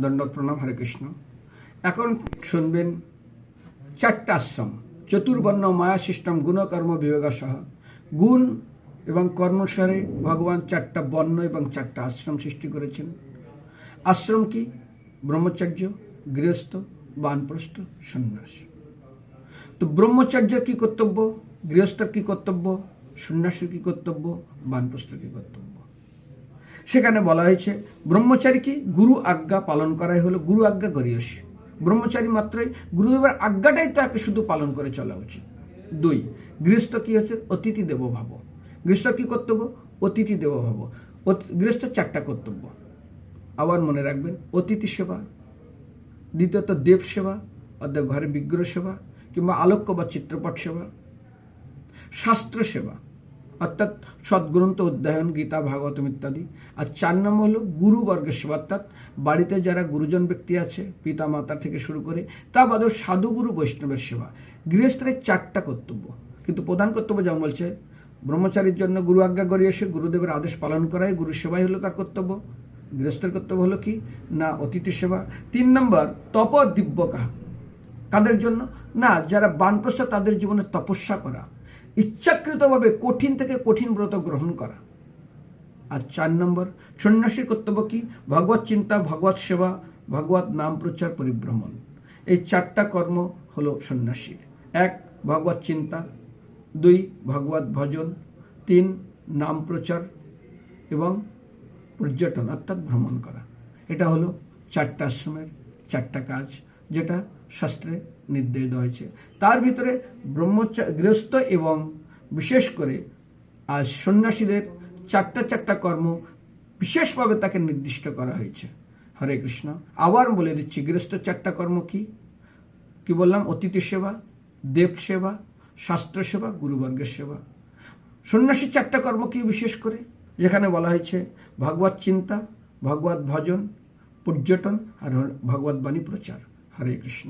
দণ্ডক প্রণাম হরে কৃষ্ণ। এখন শুনবেন চারটা আশ্রম চতুর্বর্ণ মায়া সিস্টেম গুণকর্ম বিভাগ সহ। গুণ এবং কর্মসারে ভগবান চারটা বর্ণ এবং চারটা আশ্রম সৃষ্টি করেছেন। আশ্রম কি? ব্রহ্মচর্য, গৃহস্থ, বানপ্রস্থ, সন্ন্যাস। তো ব্রহ্মচর্যের কি কর্তব্য? গৃহস্থর কি কর্তব্য? সন্ন্যাসীর কি কর্তব্য? বানপ্রস্থর কি কর্তব্য? সেখানে বলা হয়েছে, ব্রহ্মচারী কি গুরু আজ্ঞা পালন করাই হলো গুরু আজ্ঞা গরিয়স। ব্রহ্মচারী মাত্রই গুরুদেবের আজ্ঞাটাই তাকে শুধু পালন করে চলা উচিত। দুই, গৃহস্থ কি হচ্ছে অতিথি দেব ভাব। গৃহস্থ কি কর্তব্য? অতিথি দেব ভাব। গৃহস্থ চারটা কর্তব্য। আবার মনে রাখবেন, অতিথি সেবা, দ্বিতীয়ত দেব সেবা, অর্থাৎ ঘরে বিগ্রহ সেবা, কিংবা আলোক্য বা চিত্রপট সেবা, শাস্ত্র সেবা। অর্থাৎ সদ্গ্রন্থ, অধ্যয়ন, গীতা ভাগবতম ইত্যাদি। আর চার নম্বর হলো গুরুবর্গের সেবা অর্থাৎ বাড়িতে যারা গুরুজন ব্যক্তি আছে পিতা মাতা থেকে শুরু করে, তা বাদেও সাধুগুরু বৈষ্ণবের সেবা। গৃহস্থের চারটা কর্তব্য। কিন্তু প্রধান কর্তব্য যেমন বলছে, ব্রহ্মচারীর জন্য গুরু আজ্ঞা করে এসে গুরুদেবের আদেশ পালন করাই গুরু সেবাই হলো তার কর্তব্য। গৃহস্থের কর্তব্য হলো কি? না, অতিথি সেবা। তিন নম্বর তপ দিব্যকা কাদের জন্য? না, যারা বানপ্রস্থ তাদের জীবনে তপস্যা করা। ইচ্ছাকৃতভাবে কঠিন থেকে কঠিন ব্রত গ্রহণ করা। আর চার নম্বর, সন্ন্যাসীর কর্তব্য কি? ভগবত চিন্তা, ভগবত সেবা, ভগবত নাম প্রচার পরিভ্রমণ। এই চারটা কর্ম হলো সন্ন্যাসীর। এক, ভগবত চিন্তা। দুই, ভগবত ভজন। তিন, নাম প্রচার এবং পর্যটন, অর্থাৎ ভ্রমণ করা। এটা হলো চারটা আশ্রমের চারটা কাজ। যেটা শাস্ত্রে নির্দেশ দেওয়া হয়েছে। তার ভিতরে ব্রহ্মচা, গৃহস্থ এবং বিশেষ করে আজ সন্ন্যাসীদের চারটা চারটা কর্ম বিশেষভাবে তাকে নির্দিষ্ট করা হয়েছে। হরে কৃষ্ণ। আবার বলে দিচ্ছি, গৃহস্থ চারটা কর্ম কি? কি বললাম? অতিথি সেবা, দেব সেবা, শাস্ত্র সেবা, গুরুবর্গের সেবা। সন্ন্যাসীর চারটা কর্ম কি বিশেষ করে? যেখানে বলা হয়েছে, ভগবত চিন্তা, ভগবত ভজন, পর্যটন আর ভগবত বাণী প্রচার। হরে কৃষ্ণ